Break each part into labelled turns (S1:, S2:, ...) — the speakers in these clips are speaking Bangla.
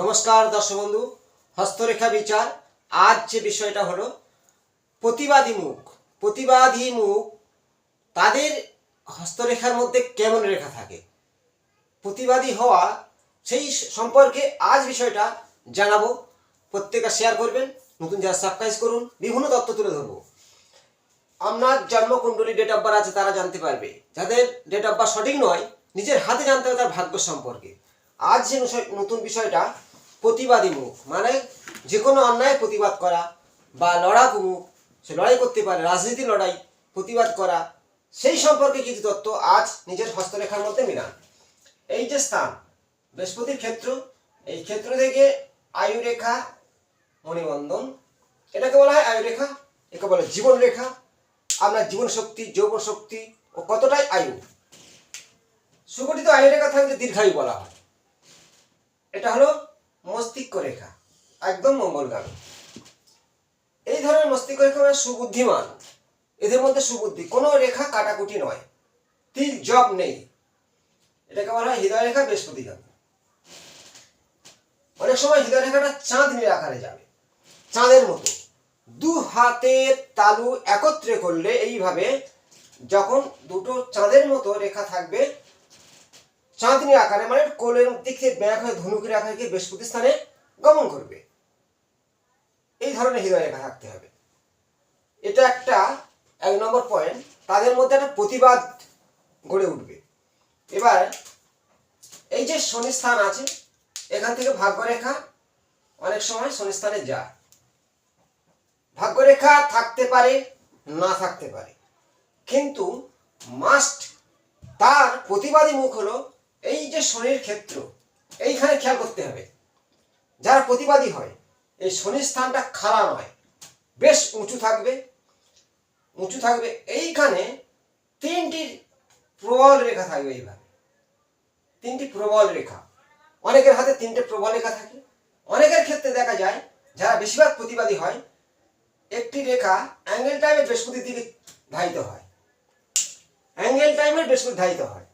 S1: নমস্কার দর্শক বন্ধু, হস্তরেখা বিচার। আজ যে বিষয়টা হলো, প্রতিবাদী মুখ। প্রতিবাদী মুখ, তাদের হস্তরেখার মধ্যে কেমন রেখা থাকে? প্রতিবাদী হওয়া, সেই সম্পর্কে আজ বিষয়টা জানাব। প্রত্যেকে শেয়ার করবেন, নতুন যারা সাবস্ক্রাইব করুন, বিভিন্ন তথ্য তুলে ধরবো। আপনার জন্মকুণ্ডলী ডেট অফ বার্থ আছে, তারা জানতে পারবে। যাদের ডেট অফ বার্থ সঠিক নয়, নিজের হাতে জানতে হবে তার ভাগ্য সম্পর্কে। আজ যে নতুন বিষয়টা প্রতিবাদী মুখ মানে যে কোনো অন্যায় প্রতিবাদ করা বা লড়াকু মুখ সে লড়াই করতে পারে, রাজনীতি লড়াই, প্রতিবাদ করা, সেই সম্পর্কে কিছু তথ্য আজ নিজের হস্তরেখার মধ্যে মিলান। এই যে স্থান, বৃহস্পতির ক্ষেত্র, এই ক্ষেত্র থেকে আয়ুরেখা মণিবন্ধন, এটাকে বলা হয় আয়ুরেখা, একে বলে জীবন রেখা আপনার জীবন শক্তি যৌবন শক্তি ও কতটাই আয়ু? সুগঠিত আয়ু রেখা থাকলে দীর্ঘায়ু বলা হয়। এটা হলো মস্তিষ্ক রেখা, একদম মঙ্গলগামী এই ধরনের মস্তিষ্ক রেখা মানে সুবুদ্ধিমান। এদের মধ্যে সুবুদ্ধি, কোনো রেখা কাটাকুটি নয়। তিল জব নেই। এটাকে বলা হয় হৃদয় রেখা বৃহস্পতিগামী অনেক সময় হৃদয় রেখাটা চাঁদনির আকারে যাবে। চাঁদের মতো। দু হাতের তালু একত্রে করলে এইভাবে যখন দুটো চাঁদের মতো রেখা থাকবে চাঁদনি আকারে মানে কোলের দিক ব্যাগ হয়ে ধনুকের আকারে গিয়ে বৃহস্পতি স্থানে গমন করবে। এই ধরনের হৃদয় রেখা থাকতে হবে। এটা একটা, এক নম্বর পয়েন্ট তাদের মধ্যে একটা প্রতিবাদ গড়ে উঠবে। এবার, এই যে শনি স্থান আছে, এখান থেকে ভাগ্যরেখা অনেক সময় শনি স্থানে যায়। ভাগ্যরেখা থাকতে পারে, না থাকতে পারে। কিন্তু মাস্ট তার প্রতিবাদী মুখ হলো এই যে শনির ক্ষেত্র, এইখানে খেয়াল করতে হবে। যারা প্রতিবাদী হয়, এই শনির স্থানটা খাড়া নয়, বেশ উঁচু থাকবে উঁচু থাকবে। এইখানে তিনটি প্রবল রেখা থাকবে এইভাবে। তিনটি প্রবল রেখা। অনেকের হাতে তিনটে প্রবল রেখা থাকে। অনেকের ক্ষেত্রে দেখা যায়, যারা বেশিরভাগ প্রতিবাদী হয়, একটি রেখা অ্যাঙ্গেল টাইমে বৃহস্পতির দিকে ধাবিত হয়। অ্যাঙ্গেল টাইমে বৃহস্পতি ধাবিত হয়।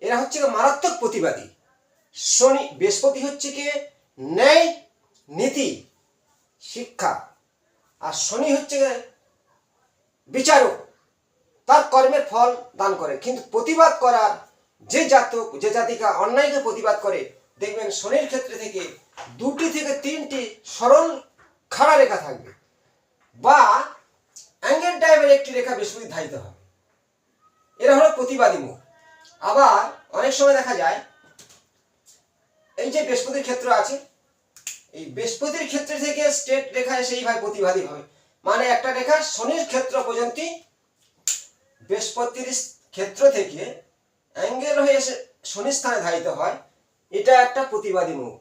S1: এরা হচ্ছে মারাত্মক প্রতিবাদী। শনি, বৃহস্পতি হচ্ছে কি ন্যায়, নীতি, শিক্ষা। আর শনি হচ্ছে বিচারক। তার কর্মের ফল দান করে। কিন্তু প্রতিবাদ করার যে জাতক, যে জাতিকা অন্যায়কে প্রতিবাদ করে, দেখবেন শনির ক্ষেত্রে থেকে দুটি থেকে তিনটি সরল খাড়া রেখা থাকবে। বা অ্যাঙ্গেল টাইপের একটি রেখা বৃহস্পতি ধারিত হবে। এরা হলো প্রতিবাদী মুখ। আবার অনেক সময় দেখা যায়, এই যে বৃহস্পতির ক্ষেত্র আছে, এই বৃহস্পতির ক্ষেত্র থেকে স্টেট রেখা এসে এইভাবে প্রতিবাদী হবে। মানে একটা রেখা শনির ক্ষেত্র পর্যন্ত বৃহস্পতির ক্ষেত্র থেকে অ্যাঙ্গেল হয়ে এসে শনি স্থানে ধারিত হয়, এটা একটা প্রতিবাদী মুখ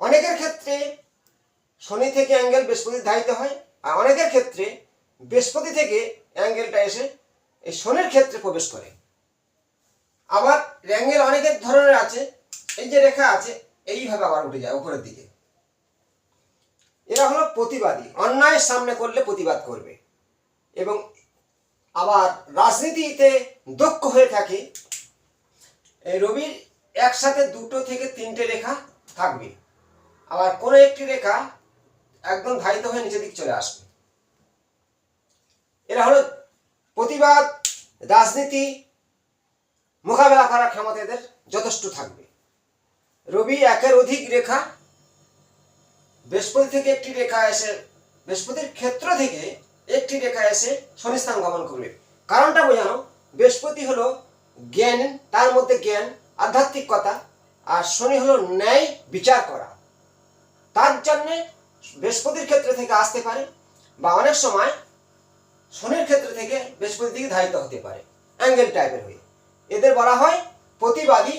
S1: অনেকের ক্ষেত্রে শনি থেকে অ্যাঙ্গেল বৃহস্পতি ধারিত হয়, আর অনেকের ক্ষেত্রে বৃহস্পতি থেকে অ্যাঙ্গেলটা এসে এই শনির ক্ষেত্রে প্রবেশ করে। আবার অ্যাঙ্গেল অনেকের ধরনের আছে, এই যে রেখা আছে, এইভাবে আবার উঠে যায় উপরের দিকে। এরা হলো প্রতিবাদী, অন্যায়ের সামনে করলে প্রতিবাদ করবে। এবং আবার রাজনীতিতে দক্ষ হয়ে থাকে, এই রবির একসাথে দুটো থেকে তিনটে রেখা থাকবে। আবার কোনো একটি রেখা একদম ধারিত হয়ে নিচের দিক চলে আসবে। এরা হলো প্রতিবাদ, রাজনীতি, মোকাবেলা করার ক্ষমতা এদের যথেষ্ট থাকবে। রবি একের অধিক রেখা, বৃহস্পতি থেকে একটি রেখা এসে, বৃহস্পতির ক্ষেত্র থেকে একটি রেখা এসে শনিস্থান গমন করবে। কারণটা বোঝানো, বৃহস্পতি হলো জ্ঞান, তার মধ্যে জ্ঞান আধ্যাত্মিকতা আর শনি হলো ন্যায়, বিচার করা। তার জন্যে বৃহস্পতির ক্ষেত্র থেকে আসতে পারে, বা অনেক সময় ক্ষেত্র থেকে বৃহস্পতির দিকে ধারিত হতে পারে, অ্যাঙ্গেল টাইপের হয়ে। এদের বলা হয় প্রতিবাদী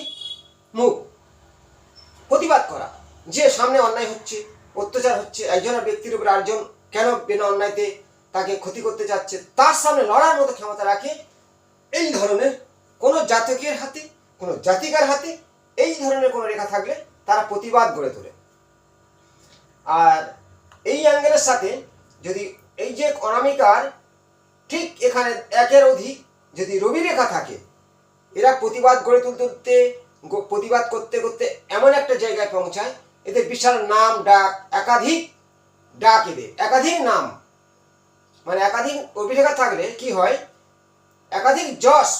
S1: মুখ। প্রতিবাদ করা। যে সামনে অন্যায় হচ্ছে, অত্যাচার হচ্ছে একজনের ব্যক্তির উপর আরেকজন কেন বিনা অন্যায়তে তাকে ক্ষতি করতে যাচ্ছে, তার সামনে লড়ার মতো ক্ষমতা রাখে, এই ধরনের কোনো জাতকের হাতে, কোনো জাতিকার হাতে এই ধরনের কোনো রেখা থাকলে তারা প্রতিবাদ গড়ে তোলে। আর এই অ্যাঙ্গেলের সাথে যদি এই যে অনামিকার ঠিক এখানে একের অধিক যদি রবি রেখা থাকে, এরা প্রতিবাদ গড়ে তুলতে প্রতিবাদ করতে করতে এমন একটা জায়গায় পৌঁছায়, এদের বিশাল নাম, ডাক, একাধিক ডাক এদের, একাধিক নাম। মানে একাধিক অভিলেখা থাকলে কি হয়? একাধিক যশ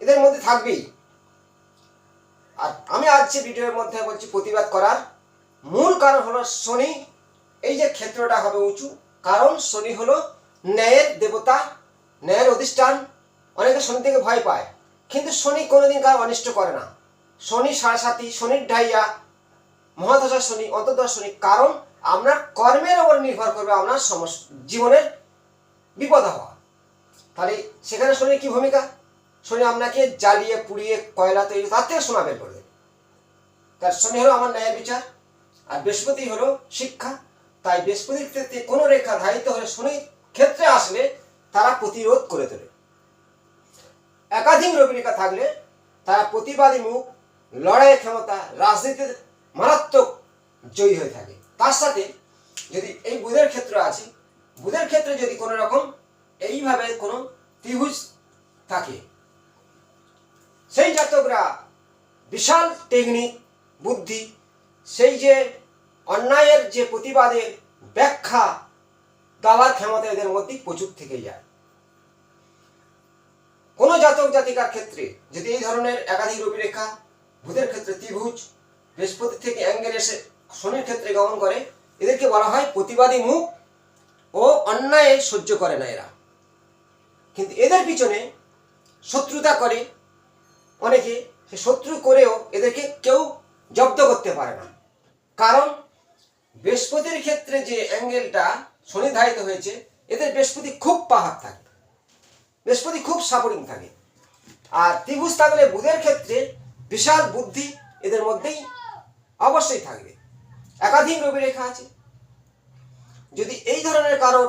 S1: এদের মধ্যে থাকবেই। আর আমি আজ যে ভিডিওর মধ্যে বলছি প্রতিবাদ করার, মূল কারণ হলো শনি। এই যে ক্ষেত্রটা হবে উঁচু, কারণ শনি হলো ন্যায়ের দেবতা, ন্যায়ের অধিষ্ঠান অনেকে শনি থেকে ভয় পায়। কিন্তু শনি কোনোদিন কারও অনিষ্ট করে না। শনি সাড়ে সাতি শনির ঢাইয়া মহাদশা শনি অন্তর্দশা শনি, কারণ আপনার কর্মের ওপর নির্ভর করবে আপনার সমস্ত জীবনের বিপদ হওয়া। তাহলে সেখানে শনির কি ভূমিকা? শনি আপনাকে জ্বালিয়ে, পুড়িয়ে, কয়লা তৈরি, তার থেকে সোনা বের করবে। তার শনি হলো আমার ন্যায়ের বিচার, আর বৃহস্পতি হলো শিক্ষা। তাই বৃহস্পতির ক্ষেত্রে কোনো রেখা ধারিত হলে শনির ক্ষেত্রে আসলে তারা প্রতিরোধ করে তোলে। একাধিক রবি থাকলে তারা প্রতিবাদী মুখ লড়াইয়ের ক্ষমতা রাজনীতিতে মারাত্মক জয়ী হয়ে থাকে। তার সাথে যদি এই বুধের ক্ষেত্র আছে, বুধের ক্ষেত্রে যদি কোনো রকম এইভাবে কোনো ত্রিভুজ থাকে, সেই জাতকরা বিশাল টেকনিক, বুদ্ধি, সেই যে অন্যায়ের যে প্রতিবাদের ব্যাখ্যা দেওয়ার ক্ষমতা এদের মধ্যে প্রচুর থেকে যায়। কোন জাতক জাতিকার ক্ষেত্রে যদি এই ধরনের একাধিক রবি রেখা বুধের ক্ষেত্রে ত্রিভুজ, বৃহস্পতি থেকে অ্যাঙ্গেল এসে শনির ক্ষেত্রে গমন করে, এদেরকে বলা হয় প্রতিবাদী মুখ ও অন্যায় সহ্য করে না এরা। কিন্তু এদের পিছনে শত্রুতা করে অনেকে, সে শত্রু করেও এদেরকে কেউ জব্দ করতে পারে না। কারণ বৃহস্পতির ক্ষেত্রে যে অ্যাঙ্গেলটা শনিধারিত হয়েছে, এদের বৃহস্পতি খুব পাহাড় থাকে, বৃহস্পতি খুব সাপোর্টিং থাকে। আর ত্রিভুজ থাকলে বুধের ক্ষেত্রে বিশাল বুদ্ধি এদের মধ্যেই অবশ্যই থাকবে। একাধিক রবি রেখা আছে। যদি এই ধরনের কারোর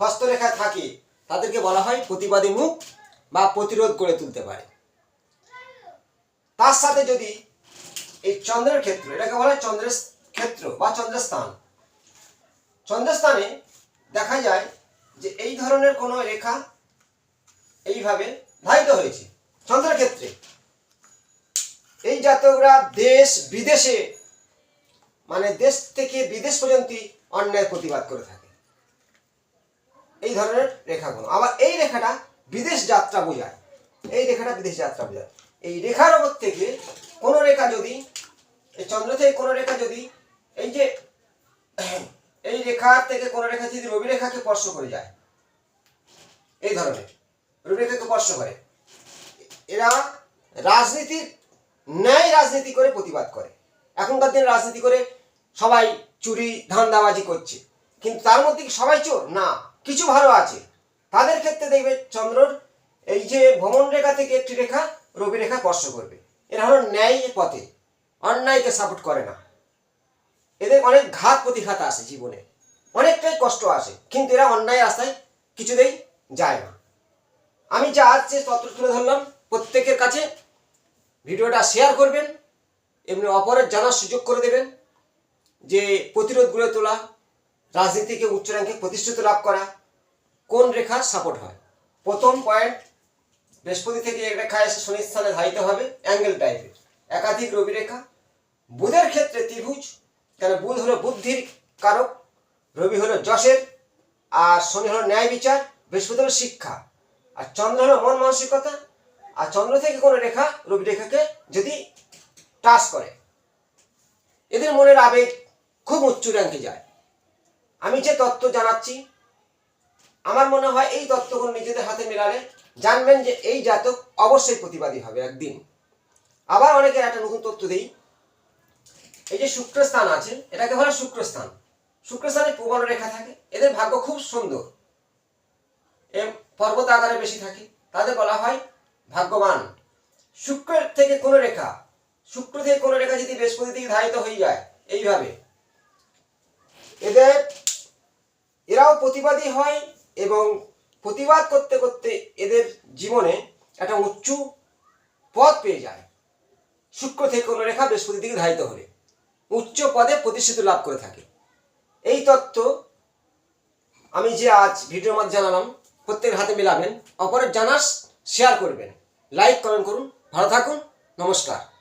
S1: হস্তরেখা থাকে, তাদেরকে বলা হয় প্রতিবাদী মুখ বা প্রতিরোধ করে তুলতে পারে। তার সাথে যদি এই চন্দ্রের ক্ষেত্র, এটাকে বলা হয় চন্দ্রের ক্ষেত্র বা চন্দ্রস্থান, চন্দ্রস্থানে দেখা যায় যে এই ধরনের কোনো রেখা এইভাবে ধারিত হয়েছে চন্দ্রের ক্ষেত্রে। এই জাতকরা দেশ বিদেশে মানে দেশ থেকে বিদেশ পর্যন্ত অন্যায় প্রতিবাদ করে থাকে। এই ধরনের রেখাগুলো। আবার এই রেখাটা বিদেশ যাত্রা বোঝায়। এই রেখাটা বিদেশ যাত্রা বোঝায়। এই রেখার ওপর থেকে কোনো রেখা যদি, এই চন্দ্র থেকে কোনো রেখা যদি, এই যে এই রেখা থেকে কোনো রেখা যদি রবি রেখাকে স্পর্শ করে যায়, এই ধরনের, রবি রেখাকে স্পর্শ করে, এরা রাজনীতির ন্যায় রাজনীতি করে প্রতিবাদ করে। এখনকার দিনে রাজনীতি করে সবাই চুরি, ধান্দাবাজি করছে। কিন্তু তার মধ্যে কি সবাই চোর? না, কিছু ভালো আছে। তাদের ক্ষেত্রে দেখবে চন্দ্রর এই যে ভ্রমণ রেখা থেকে একটি রেখা রবি রেখা স্পর্শ করবে। এরা হলো ন্যায় পথে, অন্যায়কে সাপোর্ট করে না। এদের অনেক ঘাত প্রতিঘাত আসে জীবনে। অনেকটাই কষ্ট আসে, কিন্তু এরা অন্যায় রাস্তায় কিছুতেই যায় না। আমি যা আছে তত্ত্ব তুলে ধরলাম, প্রত্যেকের কাছে ভিডিওটা শেয়ার করবেন, এমনি অপরের জানার সুযোগ করে দেবেন, যে প্রতিরোধ গড়ে তোলা, রাজনীতিকে উচ্চ র্যাঙ্কে প্রতিষ্ঠিত লাভ করা, কোন রেখা সাপোর্ট হয়? প্রথম পয়েন্ট বৃহস্পতি থেকে এক রেখা এসে শনি স্থানে ধারিত হবে অ্যাঙ্গেল টাইপের একাধিক রবি রেখা, বুধের ক্ষেত্রে ত্রিভুজ কেন বুধ হলো বুদ্ধির কারক, রবি হলো যশের, আর শনি হলো ন্যায় বিচার, বৃহস্পতি হলো শিক্ষা। আর চন্দ্র হলো মন মানসিকতা, আর চন্দ্র থেকে কোনো রেখা, রবি রেখাকে যদি টাচ করে, এদের মনের আবেগ খুব উচ্চ র্যাঙ্কে যায়। আমি যে তত্ত্ব জানাচ্ছি, আমার মনে হয় এই তত্ত্বগুলো নিজেদের হাতে মেলালে জানবেন যে এই জাতক অবশ্যই প্রতিবাদী হবে একদিন। আবার অনেকের একটা নতুন তথ্য দিই এই যে শুক্রস্থান আছে, এটাকে বলে শুক্রস্থান। শুক্রস্থানে প্রবল রেখা থাকে, এদের ভাগ্য খুব সুন্দর। এ পর্বত আকারে বেশি থাকে, তাদের বলা হয় ভাগ্যবান। শুক্রের থেকে কোনো রেখা, শুক্র থেকে কোনো রেখা যদি বৃহস্পতি দিকে ধারিত হয়ে যায়, এইভাবে। এদের, এরাও প্রতিবাদী হয় এবং প্রতিবাদ করতে করতে এদের জীবনে একটা উচ্চ পথ পেয়ে যায়। শুক্র থেকে কোনো রেখা বৃহস্পতির দিকে ধারিত হলে। উচ্চ পদে প্রতিষ্ঠিত লাভ করে থাকে। এই তত্ত্ব আমি যে আজ ভিডিওর মাধ্যমে জানালাম, প্রত্যেকের হাতে মিলাবেন। অপরের জানাস শেয়ার করবেন। লাইক কমেন্ট করুন। ভালো থাকুন। নমস্কার।